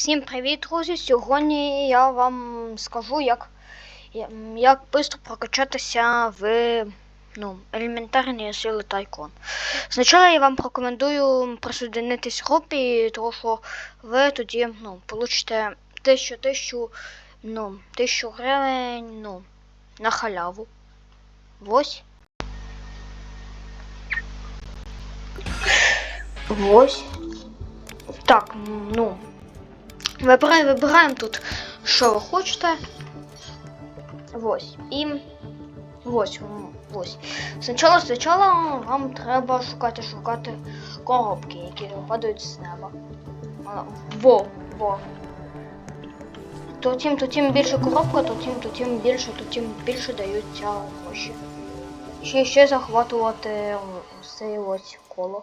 Всім привіт, друзі! Сьогодні я вам скажу, як, як швидко прокачатися в ну, елементарні сили Тайкон. Спочатку я вам рекомендую присоединитись групі, тому що ви тоді ну, получите тисячу, тисячу, ну, тисячу гривень ну, на халяву. Ось. Ось. Так, ну. Вибираємо, вибираємо тут, що ви хочете. Ось. І ось, ось. Спочатку, спочатку вам треба шукати, шукати коробки, які падають з неба. Во, во. То тим, то тим більше коробка, то тим, то тим більше, то тим більше даються гроші. Ще ще захватувати це ось коло.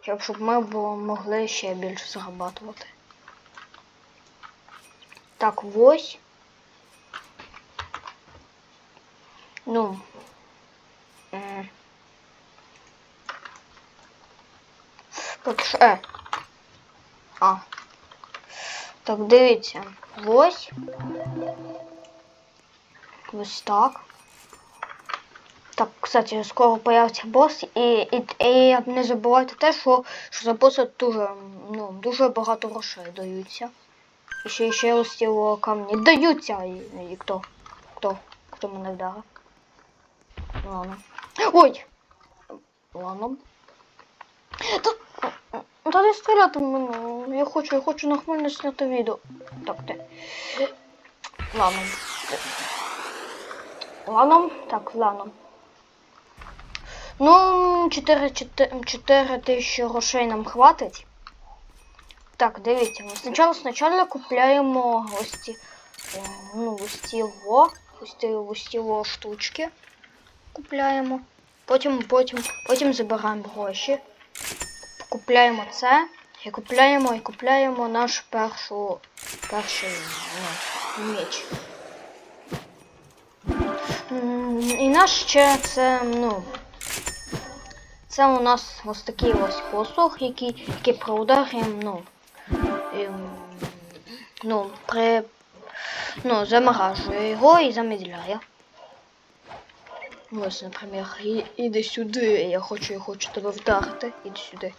Щоб, щоб ми бу- могли ще більше зарабатувати. Так, ось. Ну. Поки. Е. А. Так, дивіться. Ось. Ось так. Так, кстати, скоро появиться бос, і, і, і не забувайте те, що, що за боса дуже, ну, дуже багато грошей даються. І ще, ще ось ці о, камні даються. І, і хто? Хто? Хто мене вдарив? Ладно. Ой! Ладно. Та, та не стріляти в мене. Я хочу, я хочу нормально зняти відео. Так, ти. Ладно. Ладно, так, ладно. Ну, 4, 4, 4 тисячі грошей нам хватить. Так, дивіться, ми спочатку, спочатку купляємо ось ці, ну, ось ці ось ці, штучки купляємо. Потім, потім, потім забираємо гроші. Купляємо це. І купляємо і купляємо наш першу, перший ну, меч. І наш ще це, ну, це у нас ось такий ось посох, який, який при ударі, ну, ем, ну, при, ну, заморажує його і замедляє. Ось, наприклад, іди сюди, я хочу, я хочу тебе вдарити. Іди сюди.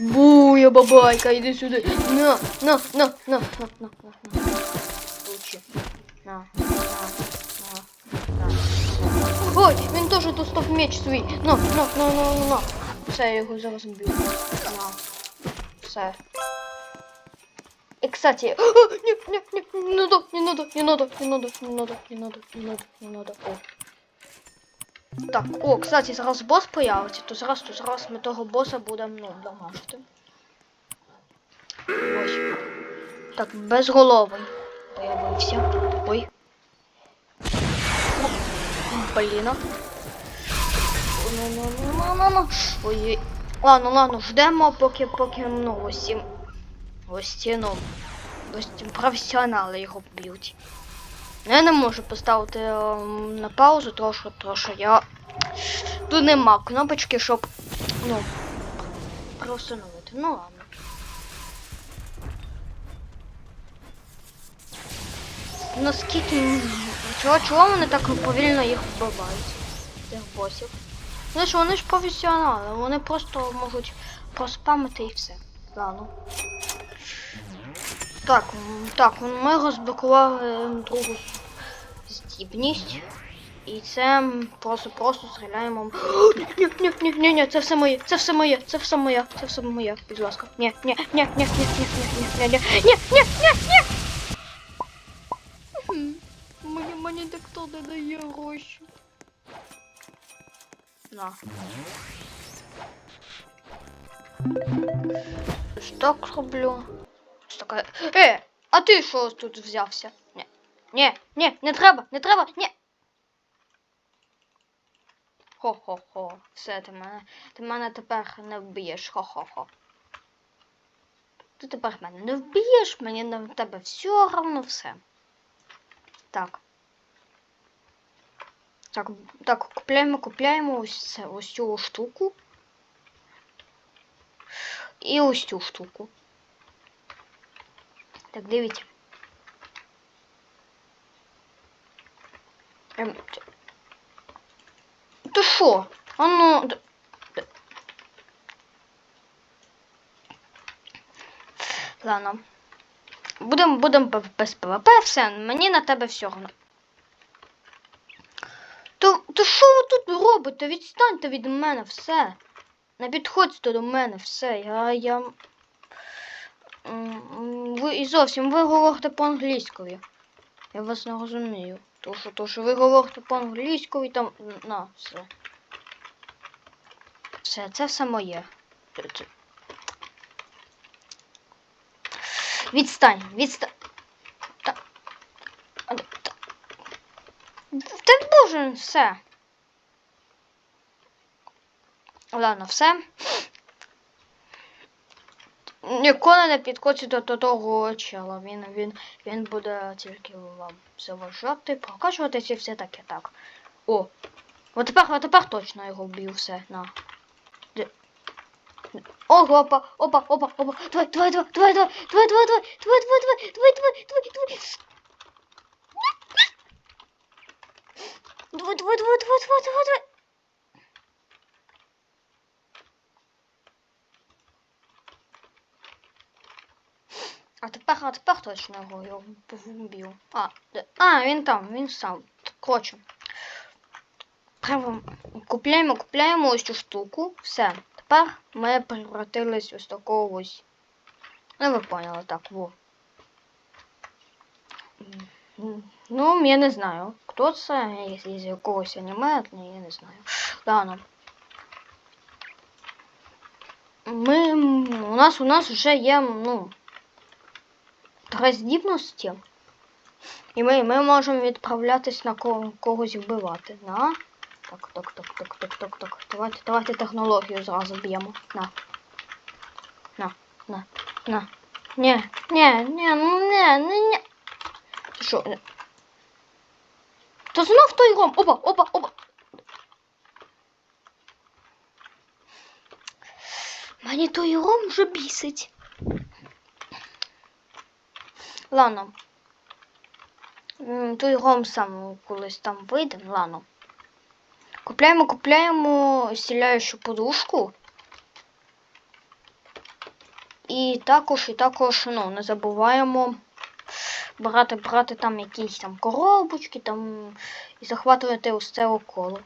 Буя, бабайка, іди сюди. На, на, на, на, на, на, на, на. Получи. На, на, на, на. Ой, він теж достав меч свій. На, на, на, на, на, на. Все, я його зараз б'ю. На. Все. И, кстати, а, не, не, не, надо, не надо, не надо, не надо, не надо, не надо, не надо, не надо. О. Так, о, кстати, зараз бос появиться, то зараз, то зараз ми того боса будемо, ну, дамажити. Ось. Так, безголовий появився. Ой. Блін. Ну-ну-ну-ну-ну. Ой. Ладно, ладно, ждемо, поки, поки, ну, ось ці, ось ці, ну, ось ці професіонали його б'ють. Ну, Я не можу поставити ем, на паузу, тому що я... Тут нема кнопочки, щоб, ну, простановити. Ну ладно. Наскільки... Чого, чого вони так повільно їх вбивають? Цих босів? Ну що, вони ж професіонали, вони просто можуть проспамити і все. Ладно. Так, так, ми розблокували другу здібність. І це просто просто стріляємо. Ні, ні, ні, ні, ні, це все моє, це все моє, це все моє, це все моє, будь ласка. Ні, ні, ні, ні, ні, ні, ні, ні, ні, ні, ні, ні, ні, ні. Мені, мені ніхто не дає гроші. На. Так роблю. Така. Е, а ти що тут взявся? Ні. Ні, ні, не треба, не треба, ні. Хо-хо-хо. Все, ти мене. Ти мене тепер не вб'єш. Хо-хо-хо. Ти тепер мене не вб'єш, мені на тебе все равно все. Так. Так, так, купляємо, купляємо ось це, ось цю штуку. і ось цю штуку. Так, дивіться. Ем, т- То що? А ну. д- д- Ладно. Будемо будем без ПВП, все, мені на тебе все То, що ви тут робите? Відстаньте від мене все. Не підходьте до мене все. Я. я... Ви і зовсім ви говорите по-англійською. Я вас не розумію. То що, то, що ви говорите по-англійською, там. На, все. Все, це все моє. Відстань, відстань. Та... Та- Та боже, все. Ладно, все. Ніколи не підходьте до того чела. Він, він, він буде тільки вам заважати, прокачуватися і все таке так. О! От тепер, от тепер точно його вб'ю все. На. Ого, опа, опа, опа, опа. Давай, давай, давай, давай, давай, давай, давай, давай, давай, давай, давай, давай, давай, давай. Давай, давай, давай, давай, давай, давай, давай. А тепер, а тепер точно його його вб'ю. А, де- а, він там, він сам. Коротше. Прямо купляємо, купляємо ось цю штуку. Все. Тепер ми превратились ось такого ось. Ну, ви поняли, так, во. Ну, я не знаю, хто це, із якогось аніме, ні, я не знаю. Ладно. Ми, у нас, у нас вже є, ну, три здібності. І ми, ми можемо відправлятись на кого, когось вбивати. На. Так, так, так, так, так, так, так. Давайте, давайте технологію зразу б'ємо. На. На, на, на. Ні, ні, ні, ну не, не. Ти що? То знов той ром. Опа, опа, опа. Мені той ром вже бісить. Ладно. Той ром сам колись там вийде, ладно. Купляємо, купляємо стіляючу подушку. І також, і також, ну, не забуваємо брати, брати там якісь там коробочки там і захватувати ось це коло.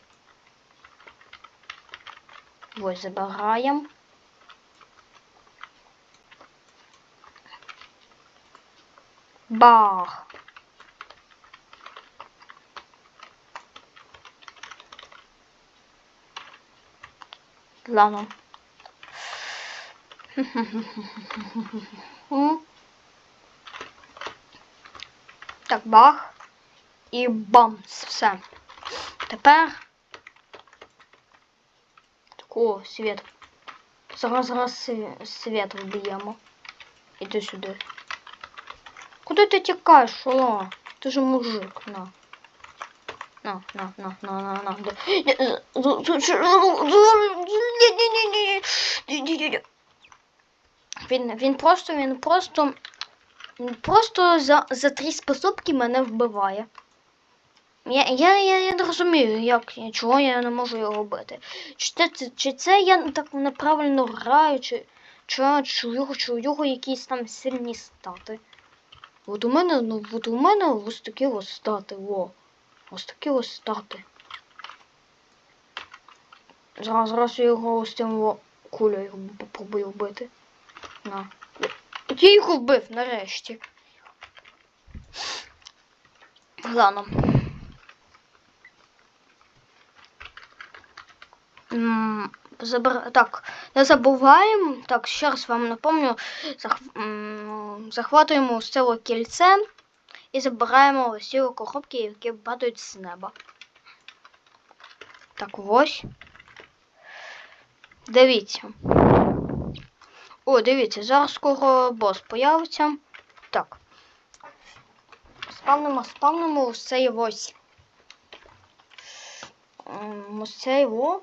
Ось забираємо. Бах! Ладно. Так, бах. І бамс. Все. Тепер. О, світ. Зараз зараз сві- світ вб'ємо. Іди сюди. Куди ти тікаєш, шоло? Ти ж мужик, на. На, на, на, на, на, на. Він, він просто, він просто, він просто за, за три способки мене вбиває. Я, я, я, я не розумію, як, чого я не можу його робити. Чи це, чи це я так неправильно граю, чи, чи, чи, у його, чи у його якісь там сильні стати. От у мене, ну, от у мене ось такі ось стати, во. Ось такі ось стати. Зараз, зараз я його ось цим во кулею попробую вбити. На. Я його вбив нарешті. Ладно. М, Забер... Так, не забуваємо. Так, ще раз вам напомню, зах... захватуємо ось це кільце і забираємо ось ці коробки, які падають з неба. Так, ось. Дивіться. О, дивіться, зараз скоро бос появиться. Так. Спавнимо, спавнимо ось цей ось. Ось цей ось,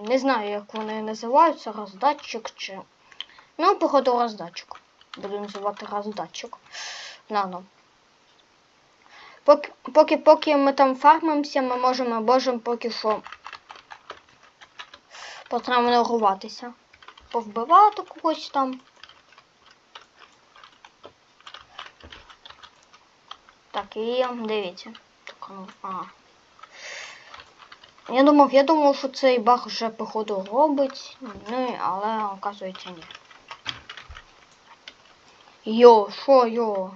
не знаю, як вони називаються, роздатчик чи. Ну, походу, роздатчик. Буду називати роздатчик. Нано. Поки, поки, ми там фармимося, ми можемо можемо поки що потренуватися. Повбивати когось там. Так, і дивіться. Ну, а. Я думав, я думав, що цей баг вже походу робить, ну, але оказується ні. Йо, що йо?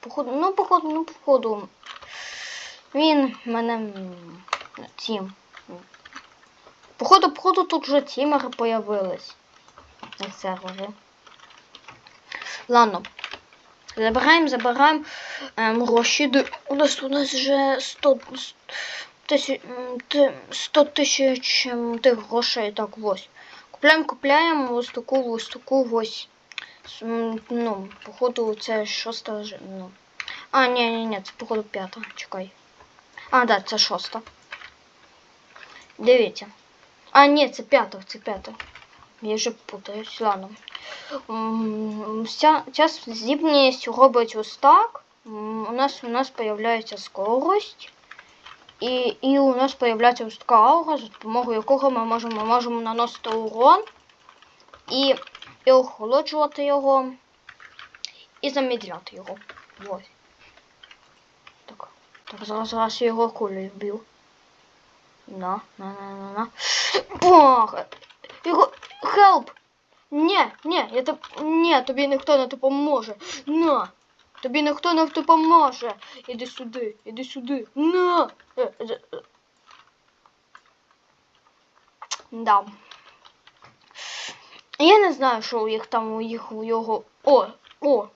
Походу, ну, походу, ну, походу. Він мене тім. Походу, походу, тут вже тімери появились. На сервері. Ладно. Забираємо, забираємо ем, гроші. У нас у нас вже 100 тисяч 100 тисяч тих грошей. Так, ось. Купляємо, купляємо ось таку, ось таку ось. Ну, походу, це шоста. Ну. А, ні, ні, ні, це походу п'ята. Чекай. А, да, це шоста. Дивіться. А, ні, це п'ята, це п'ята. Я вже путаюсь, ладно. Ця, ця здібність робить ось так. У нас у нас появляється скорость. І, і у нас появляється ось така аура, за допомогою якого ми можемо, можемо наносити урон і, і охолоджувати його, і замідляти його. Ось. Так, так зараз, зараз я його кулею вб'ю. На, на, на, на, на. Бах! Його... Хелп! Ні, ні, я тоб... Ні, тобі ніхто не допоможе. На! Тобі ніхто не допоможе. Іди сюди, іди сюди. На! Е, е, е. Да. Я не знаю, що у їх там, у їх, у його. О! О!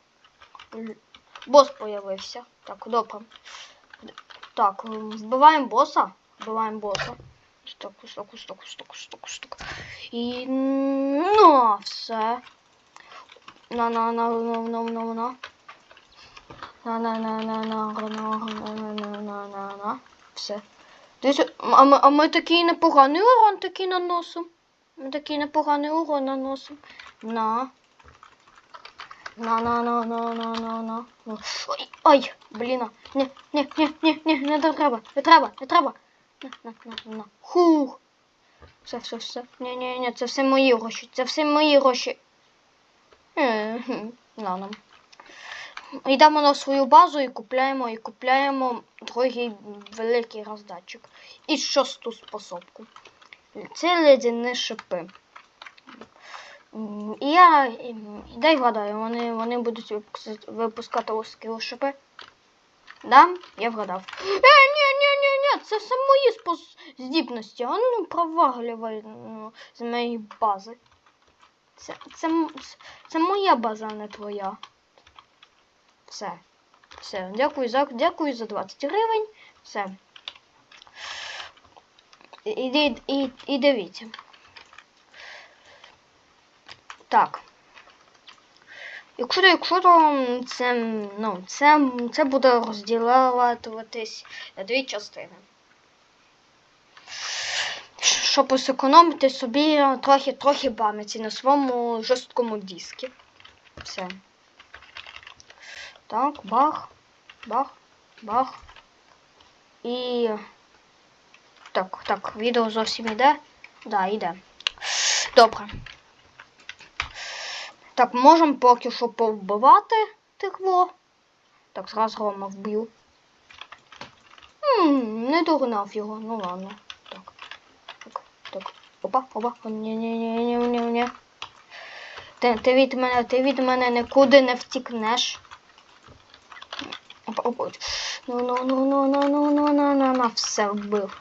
Бос появився. Так, добре. Так, вбиваємо боса. Вбиваємо боса. Сток, сток, сток, сток, сток, сток. І ну, все. На на на на на на на. На на на на на на на на на на на на Все. Дивіться, а ми, а ми такий непоганий урон такий наносимо. Ми такий непоганий урон наносимо. На. На на на на на на на. на. Ой, блін. Ні, ні, ні, ні, ні, не треба, не треба, не треба. На, на, на, на. Хух. Все, все, все. Ні, ні, ні, це все мої гроші. Це все мої гроші. Е, хм, Ладно. Йдемо на свою базу і купляємо, і купляємо другий великий роздатчик. І шосту способку. Це ледяні шипи. І я дай вгадаю, вони, вони будуть випускати- ось шипи. Да? Я вгадав. Е, ні, ні, це все мої спос... здібності. Ну проваглювай ну, з моєї бази. Це, це, це, це моя база, не твоя. Все. Все. Дякую за, дякую за 20 гривень. Все. І, і, і, і дивіться. Так. Якщо, якщо то це, ну, це, це буде розділятуватись на дві частини. Щоб зекономити собі трохи трохи пам'яті на своєму жорсткому диску. Все. Так, бах, бах, бах. І. Так, так, відео зовсім іде. Да, йде. Добре. Так, можемо поки що повбивати тих во. Так, зразу Рома вб'ю. М, Не догнав його, ну ладно. Так. Так, так. Опа, опа. ні ні ні ні ні ні Ти, ти від мене, ти від мене нікуди не втікнеш. Опа. Ну, ну, ну, ну, ну, ну, ну, ну, ну, ну, все вбив.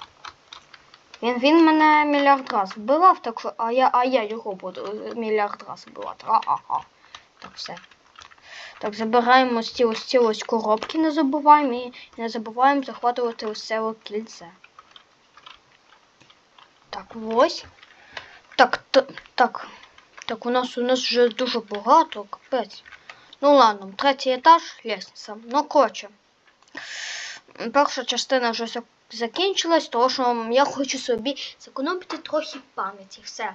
Він, він мене мільярд раз вбивав, так що, а я, а я його буду мільярд раз вбивати. А-а-а. Так, все. Так, забираємо ось ці ось ці ось коробки, не забуваємо і не забуваємо захватувати ось це ось кільце. Так, ось. Так, т- так. Так, у нас у нас вже дуже багато, капець. Ну ладно, третій етаж, лісниця. Ну, коротше. Перша частина вже закінчилась, тому що я хочу собі зекономити трохи пам'яті. Все.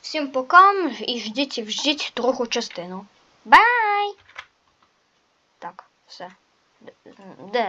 Всім пока і ждіть, ждіть другу частину. Бай! Так, все. Де?